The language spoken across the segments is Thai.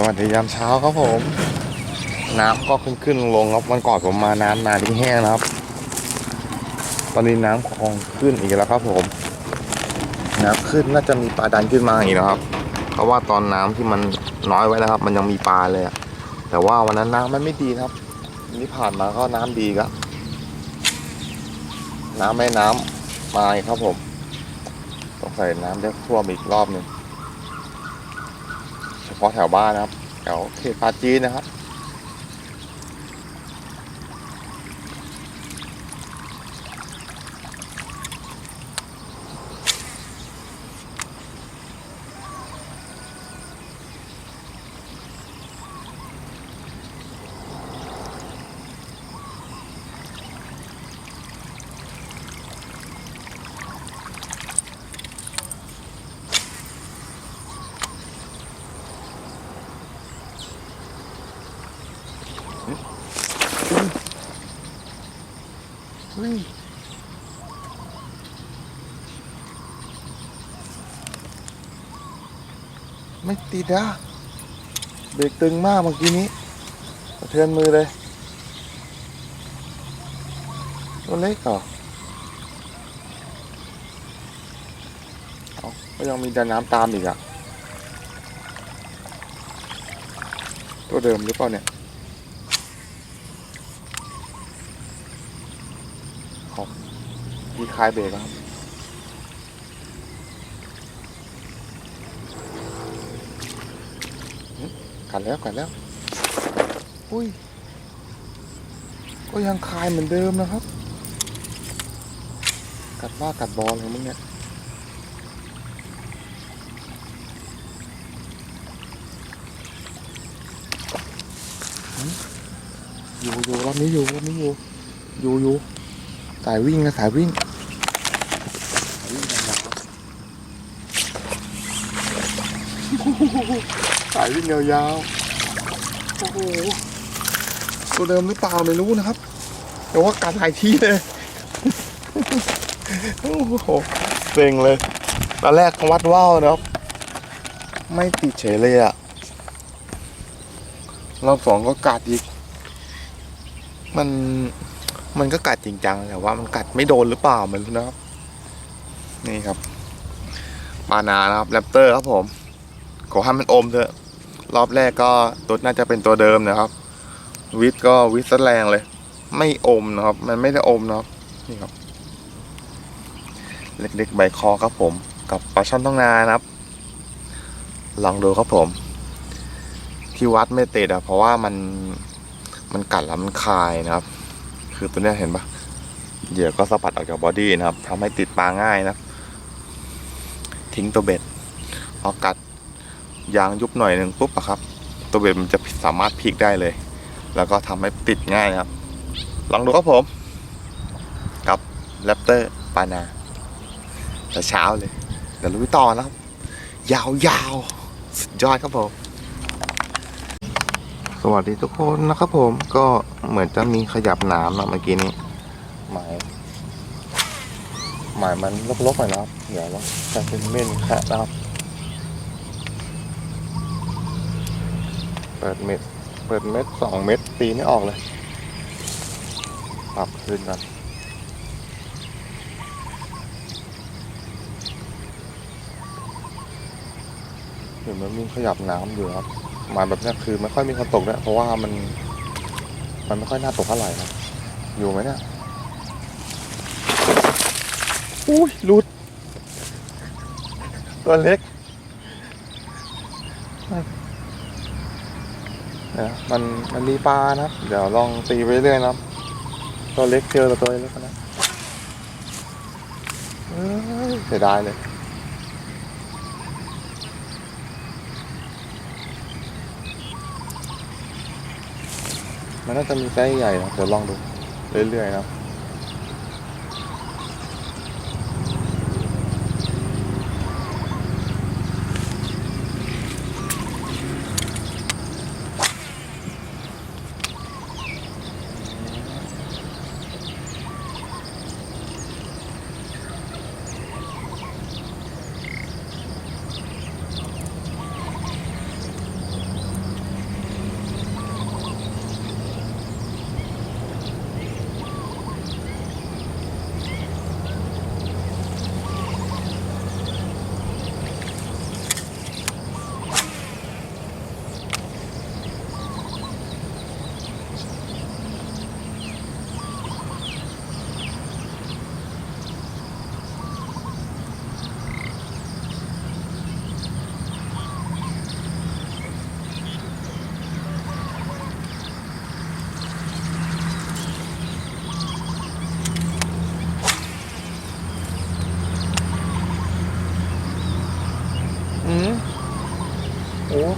สวัสดียามเช้าครับผม น้ำก็ขึ้นขึ้นลงครับวันก่อนผมมาน้ำนาที่แห้งนะครับ ตอนนี้น้ำคลองขึ้นอีกแล้วครับผม น้ำขึ้นน่าจะมีปลาดันขึ้นมาอีกนะครับ เพราะว่าตอนน้ำที่มันน้อยไว้นะครับ มันยังมีปลาเลยอะแต่ว่าวันนั้นน้ำมันไม่ดีครับวันนี้ผ่านมาก็น้ำดีครับน้ำแม่น้ำมาอีกครับผม ต้องใส่น้ำจะท่วมอีกรอบหนึ่ง เฉพาะแถวบ้านนะครับแถวเขตปาจีนนะครับ เฮ้ยไม่ติดอะเบรกตึงมากเมื่อกี้นี้สะเทือนมือเลยตัวเล็กเหรอเอาก็ยังมีดันน้ำตามอีกอะตัวเดิมหรือเปล่าเนี่ย มี คลายเบรกครับกัดแล้วกัดแล้ว อุ้ย ก็ยังคลายเหมือนเดิมนะครับ กัดว่ากัดบอลเลยมึงเนี่ยอยู่อยู่รอบนี้อยู่รอบนี้อยู่อยู่อยู่สายวิ่งนะสายวิ่งสายวิ่งยาวๆ สายวิ่งยาวๆโอ้โหตัวเดิมหรือเปล่าไม่รู้นะครับ แต่ว่าการถ่ายที่เลยโอ้โหเซ็งเลยตอนแรกวัดว่าวนะครับ ไม่ติดเฉยเลยอะรอบสองก็กัดอีก มันมันก็กัดจริงจังแต่ว่ามันกัดไม่โดนหรือเปล่าไม่รู้นะครับ นี่ครับปานานะครับแรปเตอร์ครับผม ขอให้มันอมเถอะ รอบแรกก็ตัวน่าจะเป็นตัวเดิมนะครับ วิทย์ก็วิทย์ซะแรงเลย ไม่อมนะครับ มันไม่ได้อมนะครับนี่ครับ เล็กๆใบคอครับผม กับปลาช่อนต้องนานะครับ ลองดูครับผม ที่วัดไม่ติดอะเพราะว่ามันมันกัดแล้วมันคายนะครับ คือตัวเนี้ยเห็นปะเหยื่อก็สะบัดออกจากบอดี้นะครับทำให้ติดปลาง่ายนะ ทิ้งตัวเบ็ดพอกัด ยางยุบหน่อยหนึ่งปุ๊บอะครับ ตัวเบ็ดมันจะสามารถพลิกได้เลย แล้วก็ทำให้ติดง่ายครับ ลองดูครับผมกับแรปเตอร์ปานาแต่เช้าเลยเดี๋ยวลุยต่อนะครับ ยาวๆ สุดยอดครับผม สวัสดีทุกคนนะครับผมก็เหมือนจะมีขยับน้ำนะเมื่อกี้นี้หมายหมายมันลกๆหน่อยนะครับ เดี๋ยวเราจะเป็นเม่นแคะนะครับ เปิดเม็ด เปิดเม็ดสองเม็ดตีไม่ออกเลย ปรับคืนกันเห็นมันมีขยับน้ำอยู่ครับหมายแบบนี้คือไม่ค่อยมีคนตกเนี่ยเพราะว่ามัน มันไม่ค่อยน่าตกเท่าไหร่นะอยู่ไหมเนี่ยอุ้ยหลุด ตัวเล็กเนะมันมันมีปลานะครับ เดี๋ยวลองตีไปเรื่อยนะครับตัวเล็กเจอกับตัวเล็กนะเอ้ยเสียดายเลยมันน่าจะมีไซส์ใหญ่นะเดี๋ยวลองดูเรื่อยๆนะ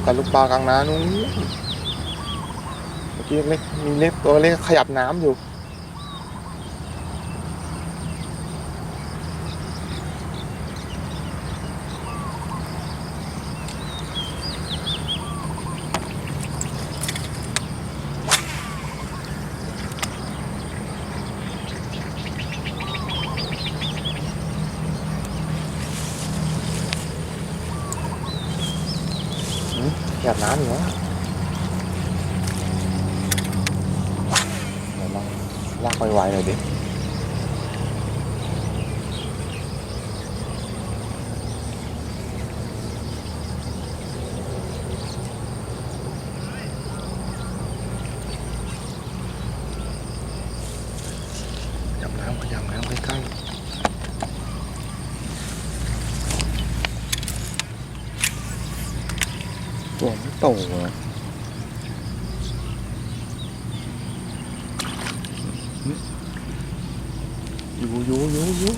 กับลูกปลากลางน้ำนู้นเมื่อกี้เล็กมีเล็กตัวเล็กขยับน้ำอยู่ หยาดน้ำอยู่วะเดี๋ยวลองลากไวๆหน่อยดิ ขยับน้ำขยับน้ำใกล้ๆ ตัวไม่โตอะอยู่อยู่อยู่อยู่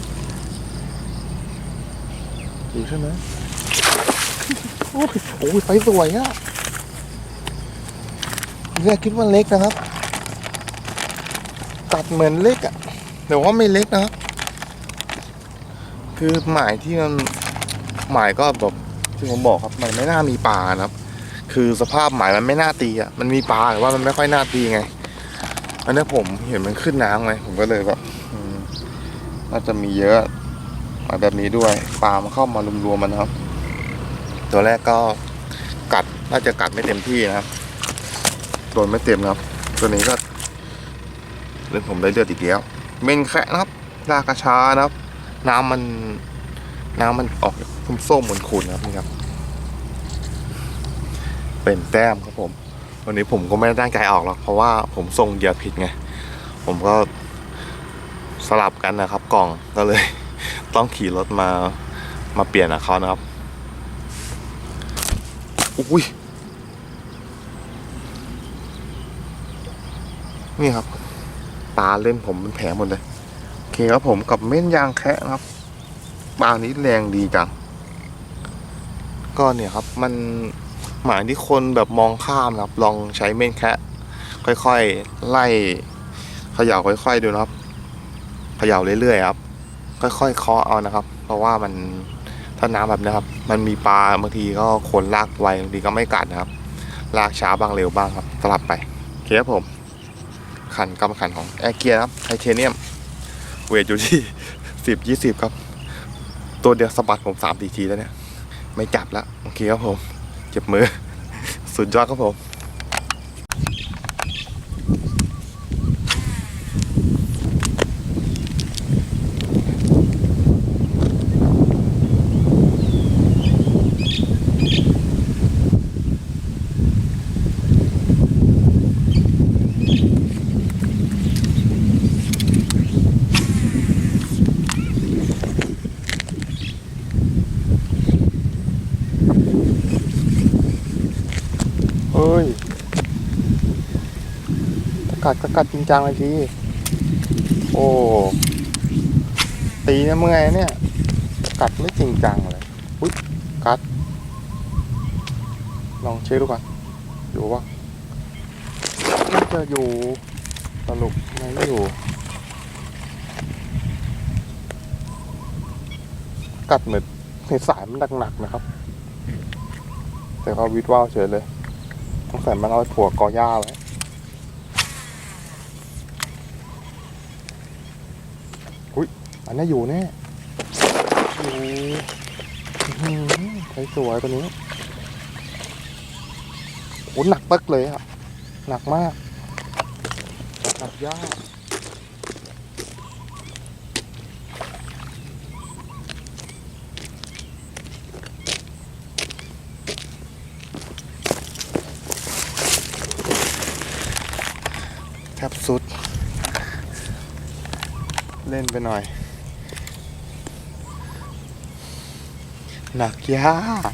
อยู่ใช่ไหมโอ้ยโอ้ยไฟสวยอะเนี่ยคิดว่าเล็กนะครับ ตัดเหมือนเล็กอะแต่ว่าไม่เล็กนะครับ คือหมายที่มันหมายก็แบบที่ผมบอกครับ มันไม่น่ามีปลานะครับ คือสภาพหมายมันไม่น่าตีอะมันมีปลาแต่ว่ามันไม่ค่อยน่าตีไงอันนี้ผมเห็นมันขึ้นน้ำไงผมก็เลยแบบน่าจะมีเยอะหมายแบบนี้ด้วยปลามันเข้ามารวมๆมันนะครับ ตัวแรกก็กัดน่าจะกัดไม่เต็มที่นะครับโดนไม่เต็มครับ ตัวนี้ก็เรื่องผมได้เลือดอีกแล้วเมนแคะนะครับลากกระชานะครับ น้ำมันน้ำมันออกส้มๆเหมือนขุนนะครับนี่ครับ เป็นแต้มครับผม วันนี้ผมก็ไม่ได้ตั้งใจออกหรอกเพราะว่าผมส่งเหยื่อผิดไง ผมก็สลับกันนะครับ กล่องก็เลย ต้องขี่รถมามาเปลี่ยนกับเขานะครับ อุ้ย นี่ครับ ตาเล่นผมเป็นแผลหมดเลย โอเคครับผมกับเม่นยางแคะนะครับปลานี้แรงดีจังก็เนี่ยครับมัน หมายที่คนแบบมองข้ามนะครับลองใช้เม่นแคะค่อยๆ ไล่เขย่าค่อย ๆ ดูนะครับเขย่าเรื่อยๆครับ ค่อยๆเคาะเอานะครับ เพราะว่ามันถ้าน้ำแบบนี้ครับ มันมีปลาบางทีก็คนลากไวบางทีก็ไม่กัดนะครับ ลากช้าบ้างเร็วบ้างครับสลับไปโอเคครับผม ขันกำขันของแอร์เกียร์ครับไทเทเนียม เวทอยู่ที่สิบยี่สิบครับ ตัวเดียวสะบัดผมสามทีทีแล้วเนี่ย ไม่จับแล้วโอเคครับผม เจ็บมือ สุดยอดครับผม เฮ้ย กัดก็กัดจริงจังเลยทีโอ้ตีนะเมื่อยเนี่ย กัดไม่จริงจังเลยอุ้ยกัด ลองเช็คดูก่อนอยู่ปะน่าจะอยู่สรุปไม่อยู่ กัดเหมือนในสายมันหนักๆนะครับ แต่เขาวิดว่าวเฉยเลยต้องใส่มันเอาไว้ผัวกอหญ้าไว้ อันนี้อยู่แน่อยู่ใช้สวยตัวนี้โอ้หนักปึ๊กเลยอะหนักมาก หนักยากแทบสุด เล่นไปหน่อย หนักยาก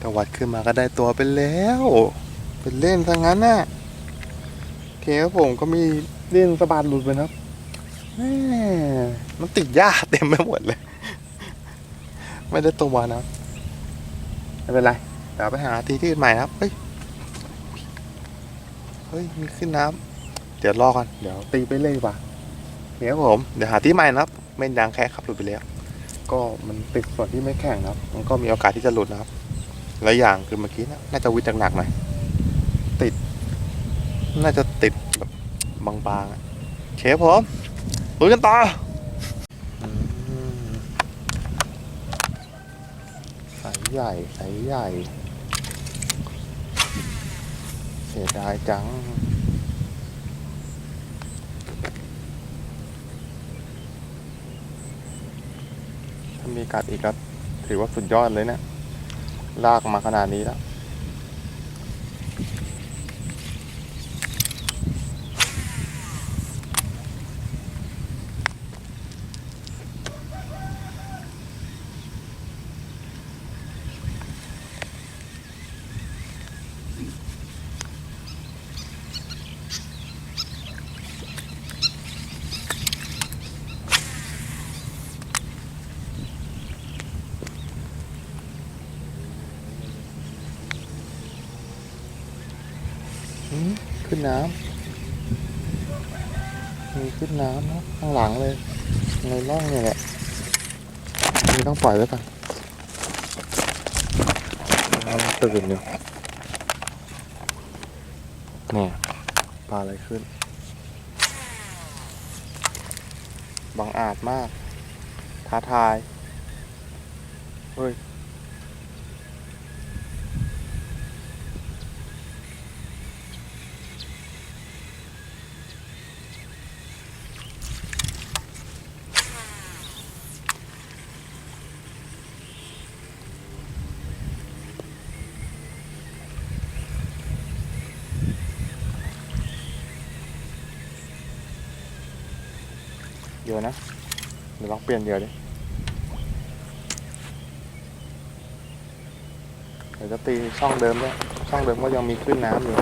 ตวัดขึ้นมาก็ได้ตัวไปแล้ว เป็นเล่นซะงั้นน่ะเคครับผมก็มีเล่นสะบานหลุดไปนะครับแม่มันติดหญ้าเต็มไปหมดเลย ไม่ได้ตัวนะไม่เป็นไรเดี๋ยวไปหาที่ที่อื่นใหม่นะครับ เฮ้ย เฮ้ย มีขึ้นน้ำ เดี๋ยวรอกัน เดี๋ยวตีไปเลยดีกว่าเดี๋ยวผม เดี๋ยวหาที่ใหม่นะครับ ไม่ดังแค่ขับหลุดไปแล้ว ก็มันติดส่วนที่ไม่แข็งนะครับ มันก็มีโอกาสที่จะหลุดนะครับและอย่างคือเมื่อกี้นะน่าจะวิดหนักๆหน่อยติด น่าจะติดแบบบางๆเคครับผมลุยกันต่อสายใหญ่สายใหญ่ เสียดายจัง ถ้า มีกัดอีกก็ถือว่าสุดยอดเลยเนะี่ยลากมาขนาดนี้แล้ว อืม ขึ้นน้ำมีขึ้นน้ำนะข้างหลังเลย ในร่องเนี่ยแหละนี่ต้องปล่อยไว้ก่อนน้ำตื่นอยู่เนี่ยปลาอะไรขึ้น บังอาจมาก ท้าทาย เฮ้ย เยอะ นะ เดี๋ยวลองเปลี่ยนเหยอะดิเดี๋ยวจะตีช่องเดิมด้วยช่องเดิมก็ยังมีขึ้นน้ำอยู่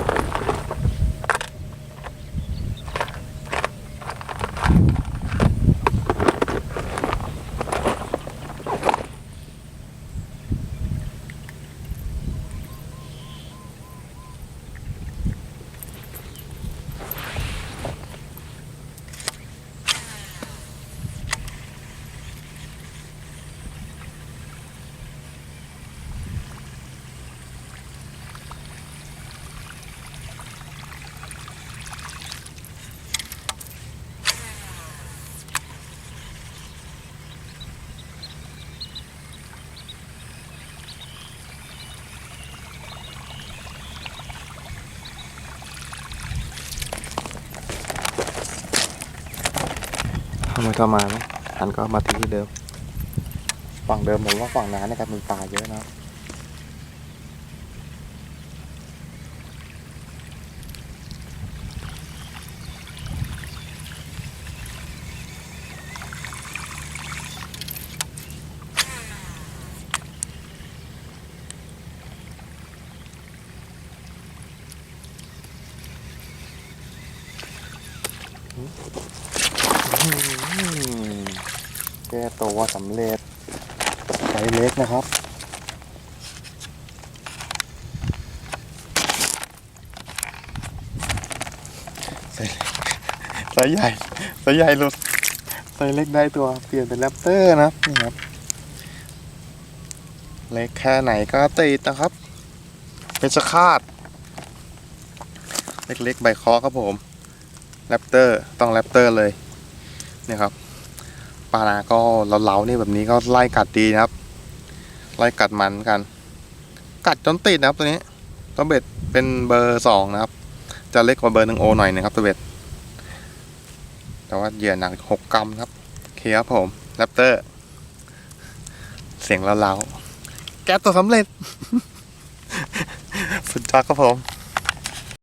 ทำไมก็มานะอันก็มาที่เดิม ฝั่งเดิมผมว่าฝั่งนั้นนะครับมีปลาเยอะนะครับ อืม แก้ตัวสำเร็จไซเล็กนะครับไซส์เล็กไซส์ใหญ่ไซส์ใหญ่หลุดไซส์เล็กได้ตัวเปลี่ยนเป็นแรปเตอร์นะครับนี่ครับ เล็กแค่ไหนก็ติดนะครับ เป็นสคาด เล็กๆใบคอครับผม แรปเตอร์ต้องแรปเตอร์เลยเนี่ยครับปลานาก็เหลาๆนี่แบบนี้ก็ไล่กัดดีนะครับ ไล่กัดมันกัน กัดจนติดนะครับตัวนี้ตัวเบ็ดเป็นเบอร์สองนะครับ จะเล็กกว่าเบอร์หนึ่งโอหน่อยนะครับตัวเบ็ดแต่ว่าเหยื่อหนักหกกรัมครับเคครับผมแรปเตอร์ เสียงเหลาๆแก๊ปตัวสำเร็จ สุดยอดครับผม